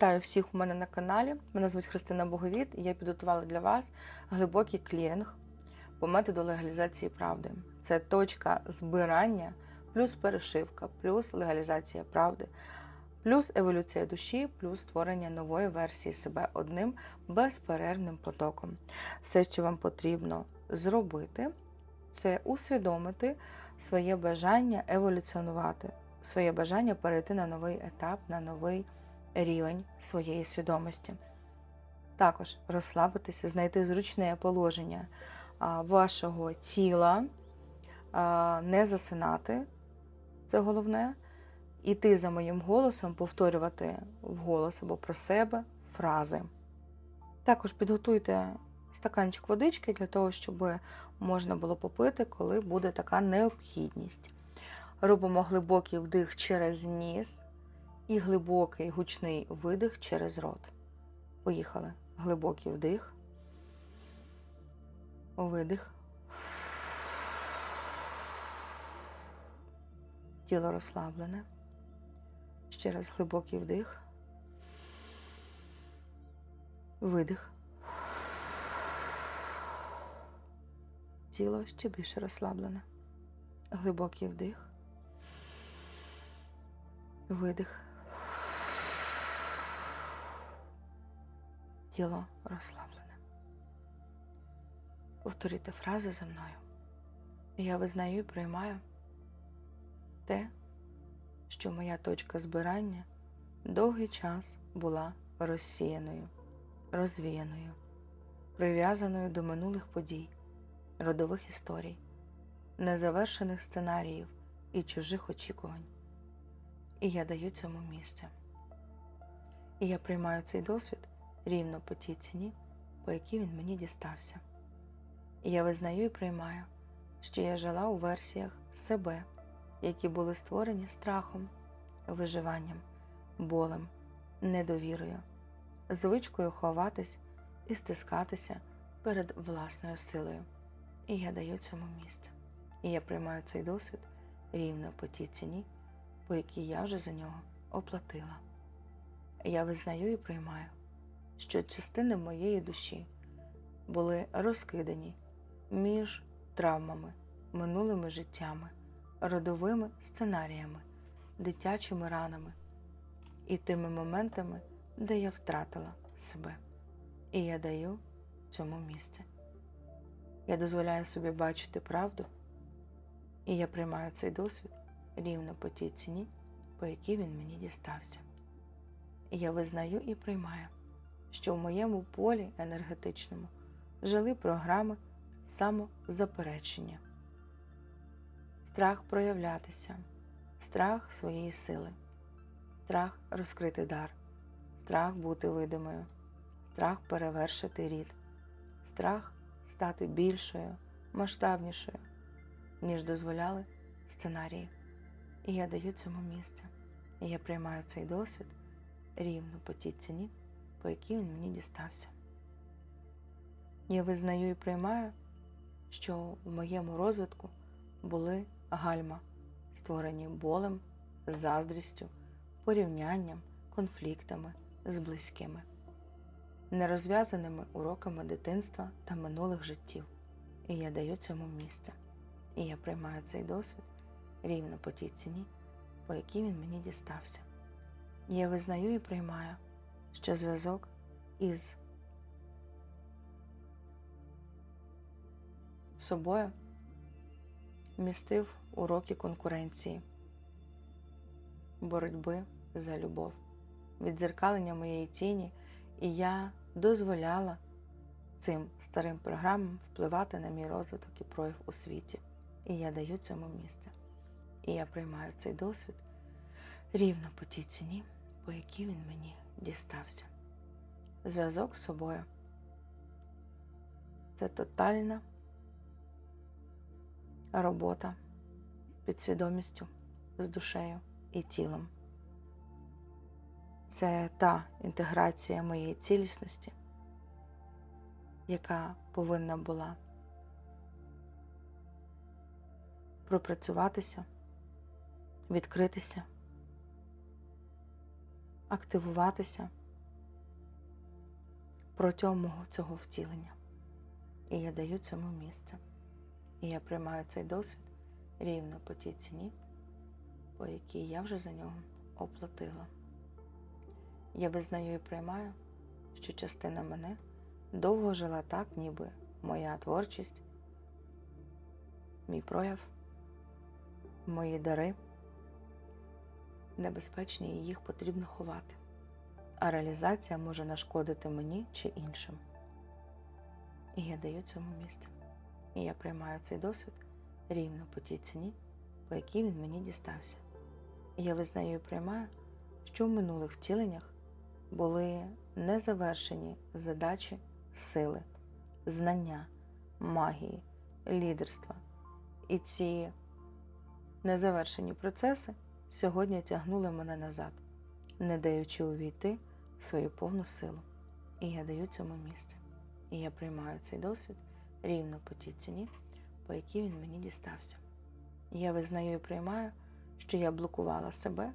Вітаю всіх у мене на каналі. Мене звуть Христина Боговіт, і я підготувала для вас глибокий кліринг по методу легалізації правди. Це точка збирання, плюс перешивка, плюс легалізація правди, плюс еволюція душі, плюс створення нової версії себе одним безперервним потоком. Все, що вам потрібно зробити, це усвідомити своє бажання еволюціонувати, своє бажання перейти на новий етап, на новий рівень своєї свідомості. Також розслабитися, знайти зручне положення вашого тіла, не засинати, це головне, іти за моїм голосом, повторювати вголос або про себе фрази. Також підготуйте стаканчик водички для того, щоб можна було попити, коли буде така необхідність. Робимо глибокий вдих через ніс і глибокий гучний видих через рот. Поїхали. Глибокий вдих. Видих. Тіло розслаблене. Ще раз глибокий вдих. Видих. Тіло ще більше розслаблене. Глибокий вдих. Видих. Тіло розслаблене. Повторюйте фрази за мною. Я визнаю і приймаю те, що моя точка збирання довгий час була розсіяною, розвіяною, прив'язаною до минулих подій, родових історій, незавершених сценаріїв і чужих очікувань. І я даю цьому місце. І я приймаю цей досвід рівно по тій ціні, по якій він мені дістався. Я визнаю і приймаю, що я жила у версіях себе, які були створені страхом, виживанням, болем, недовірою, звичкою ховатись і стискатися перед власною силою. І я даю цьому місце. І я приймаю цей досвід рівно по тій ціні, по якій я вже за нього оплатила. Я визнаю і приймаю, що частини моєї душі були розкидані між травмами, минулими життями, родовими сценаріями, дитячими ранами і тими моментами, де я втратила себе. І я даю цьому місце. Я дозволяю собі бачити правду, і я приймаю цей досвід рівно по тій ціні, по якій він мені дістався. Я визнаю і приймаю, що в моєму полі енергетичному жили програми самозаперечення, страх проявлятися, страх своєї сили, страх розкрити дар, страх бути видимою, страх перевершити рід, страх стати більшою, масштабнішою, ніж дозволяли сценарії. І я даю цьому місце. І я приймаю цей досвід рівно по тій ціні, по якій він мені дістався. Я визнаю і приймаю, що в моєму розвитку були гальма, створені болем, заздрістю, порівнянням, конфліктами з близькими, нерозв'язаними уроками дитинства та минулих життів. І я даю цьому місце. І я приймаю цей досвід рівно по тій ціні, по якій він мені дістався. Я визнаю і приймаю, що зв'язок із собою містив уроки конкуренції, боротьби за любов, віддзеркалення моєї тіні, і я дозволяла цим старим програмам впливати на мій розвиток і прояв у світі. І я даю цьому місце. І я приймаю цей досвід рівно по тій ціні, по якій він мені дістався. Зв'язок з собою це тотальна робота з підсвідомістю, з душею і тілом. Це та інтеграція моєї цілісності, яка повинна була пропрацюватися, відкритися, активуватися протягом мого цього втілення. І я даю цьому місце. І я приймаю цей досвід рівно по тій ціні, по якій я вже за нього оплатила. Я визнаю і приймаю, що частина мене довго жила так, ніби моя творчість, мій прояв, мої дари небезпечні і їх потрібно ховати, а реалізація може нашкодити мені чи іншим. І я даю цьому місце. І я приймаю цей досвід рівно по тій ціні, по якій він мені дістався. І я визнаю і приймаю, що в минулих втіленнях були незавершені задачі сили, знання, магії, лідерства. І ці незавершені процеси сьогодні тягнули мене назад, не даючи увійти в свою повну силу. І я даю цьому місце. І я приймаю цей досвід рівно по тій ціні, по якій він мені дістався. Я визнаю і приймаю, що я блокувала себе,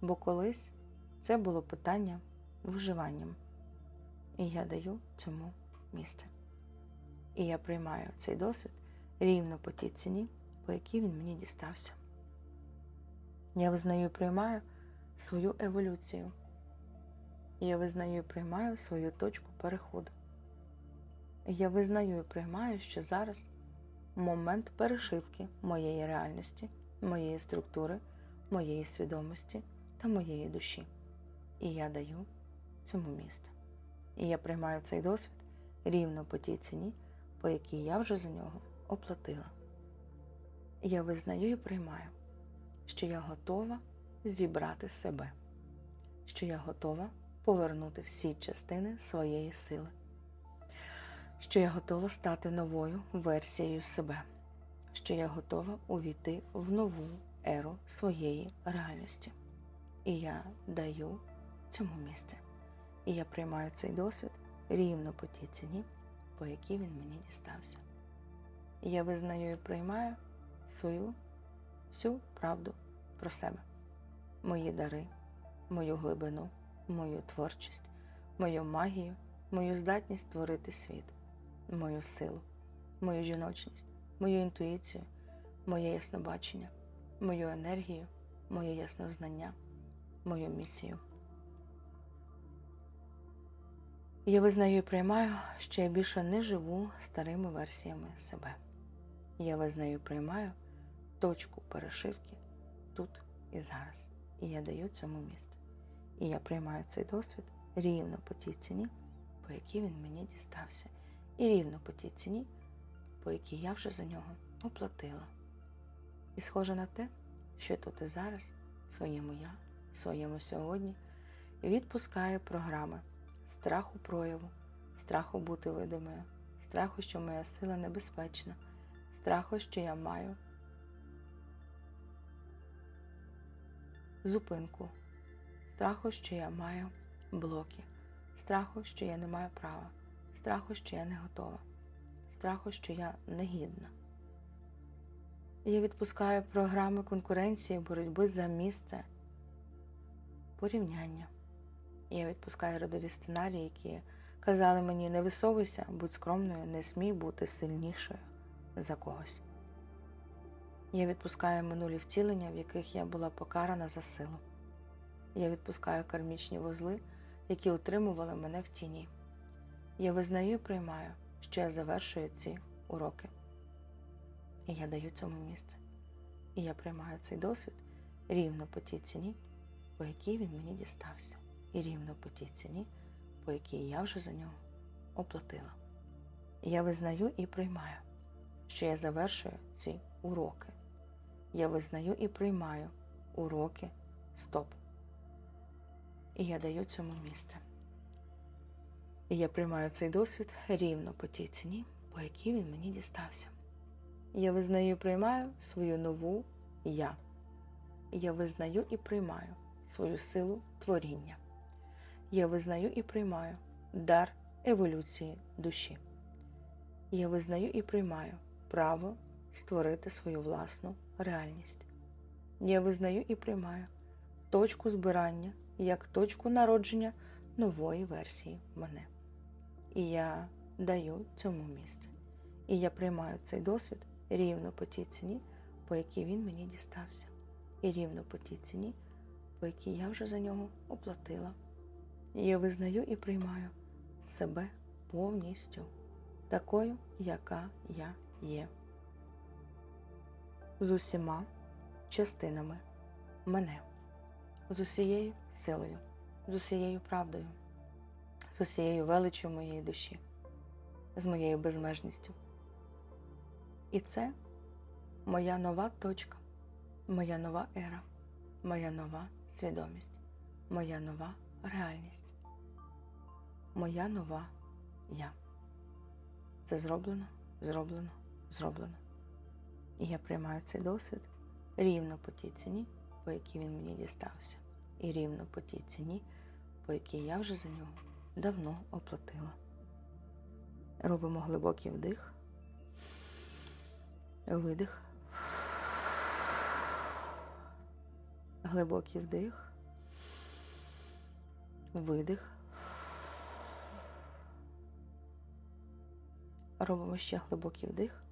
бо колись це було питання виживанням. І я даю цьому місце. І я приймаю цей досвід рівно по тій ціні, по якій він мені дістався. Я визнаю і приймаю свою еволюцію. Я визнаю і приймаю свою точку переходу. Я визнаю і приймаю, що зараз момент перешивки моєї реальності, моєї структури, моєї свідомості та моєї душі. І я даю цьому місце. І я приймаю цей досвід рівно по тій ціні, по якій я вже за нього оплатила. Я визнаю і приймаю, що я готова зібрати себе, що я готова повернути всі частини своєї сили, що я готова стати новою версією себе, що я готова увійти в нову еру своєї реальності. І я даю цьому місце. І я приймаю цей досвід рівно по тій ціні, по якій він мені дістався. Я визнаю і приймаю свою всю правду про себе, мої дари, мою глибину, мою творчість, мою магію, мою здатність створити світ, мою силу, мою жіночність, мою інтуїцію, моє яснобачення, мою енергію, моє яснознання, мою місію. Я визнаю і приймаю, що я більше не живу старими версіями себе. Я визнаю і приймаю точку перешивки тут і зараз. І я даю цьому місце. І я приймаю цей досвід рівно по тій ціні, по якій він мені дістався. І рівно по тій ціні, по якій я вже за нього оплатила. І схоже на те, що тут і зараз, в своєму я, в своєму сьогодні, відпускаю програми страху прояву, страху бути видимою, страху, що моя сила небезпечна, страху, що я маю зупинку, страху, що я маю блоки, страху, що я не маю права, страху, що я не готова, страху, що я негідна. Я відпускаю програми конкуренції, боротьби за місце, порівняння. Я відпускаю родові сценарії, які казали мені не висовуйся, будь скромною, не смій бути сильнішою за когось. Я відпускаю минулі втілення, в яких я була покарана за силу. Я відпускаю кармічні вузли, які утримували мене в тіні. Я визнаю і приймаю, що я завершую ці уроки. І я даю цьому місце. І я приймаю цей досвід рівно по тій ціні, по якій він мені дістався і рівно по тій ціні, по якій я вже за нього оплатила. Я визнаю і приймаю, що я завершую ці уроки. Я визнаю і приймаю уроки стоп. І я даю цьому місце. І я приймаю цей досвід рівно по тій ціні, по якій він мені дістався. Я визнаю і приймаю свою нову я. Я визнаю і приймаю свою силу творіння я визнаю і приймаю дар еволюції душі. Я визнаю і приймаю право створити свою власну реальність. Я визнаю і приймаю точку збирання як точку народження нової версії мене. І я даю цьому місце. І я приймаю цей досвід рівно по тій ціні, по якій він мені дістався. І рівно по тій ціні, по якій я вже за нього оплатила. Я визнаю і приймаю себе повністю такою, яка я є. З усіма частинами мене, з усією силою, з усією правдою, з усією величчю моєї душі, з моєю безмежністю. І це моя нова точка, моя нова ера, моя нова свідомість, моя нова реальність, моя нова я. Це зроблено, зроблено, зроблено. І я приймаю цей досвід рівно по тій ціні, по якій він мені дістався, і рівно по тій ціні, по якій я вже за нього давно оплатила. Робимо глибокий вдих, видих, глибокий вдих, видих. Робимо ще глибокий вдих,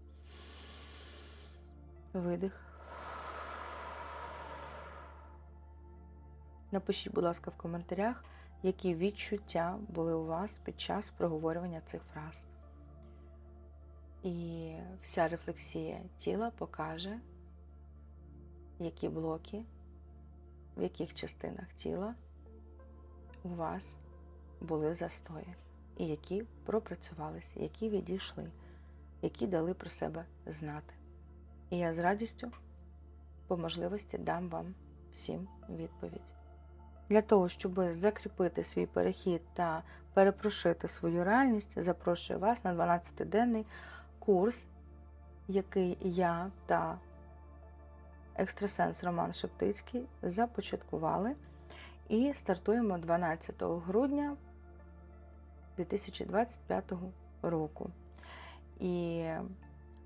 видих. Напишіть, будь ласка, в коментарях, які відчуття були у вас під час проговорювання цих фраз. І вся рефлексія тіла покаже, які блоки, в яких частинах тіла у вас були застої, і які пропрацювалися, які відійшли, які дали про себе знати. І я з радістю по можливості дам вам всім відповідь. Для того, щоб закріпити свій перехід та перепрошити свою реальність, запрошую вас на 12-денний курс, який я та екстрасенс Роман Шептицький започаткували. І стартуємо 12 грудня 2025 року. І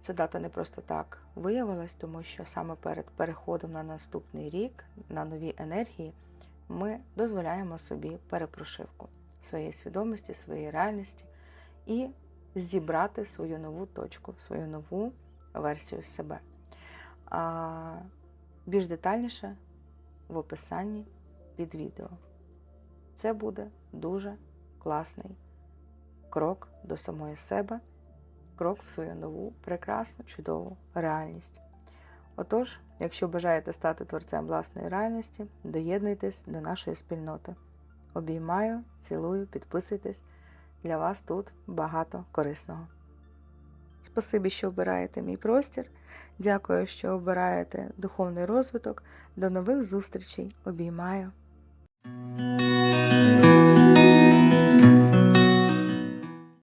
ця дата не просто так виявилась, тому що саме перед переходом на наступний рік, на нові енергії, ми дозволяємо собі перепрошивку своєї свідомості, своєї реальності і зібрати свою нову точку, свою нову версію себе. А більш детальніше в описанні під відео. Це буде дуже класний крок до самої себе, крок в свою нову, прекрасну, чудову реальність. Отож, якщо бажаєте стати творцем власної реальності, доєднуйтесь до нашої спільноти. Обіймаю, цілую, підписуйтесь. Для вас тут багато корисного. Спасибі, що обираєте мій простір. Дякую, що обираєте духовний розвиток. До нових зустрічей. Обіймаю.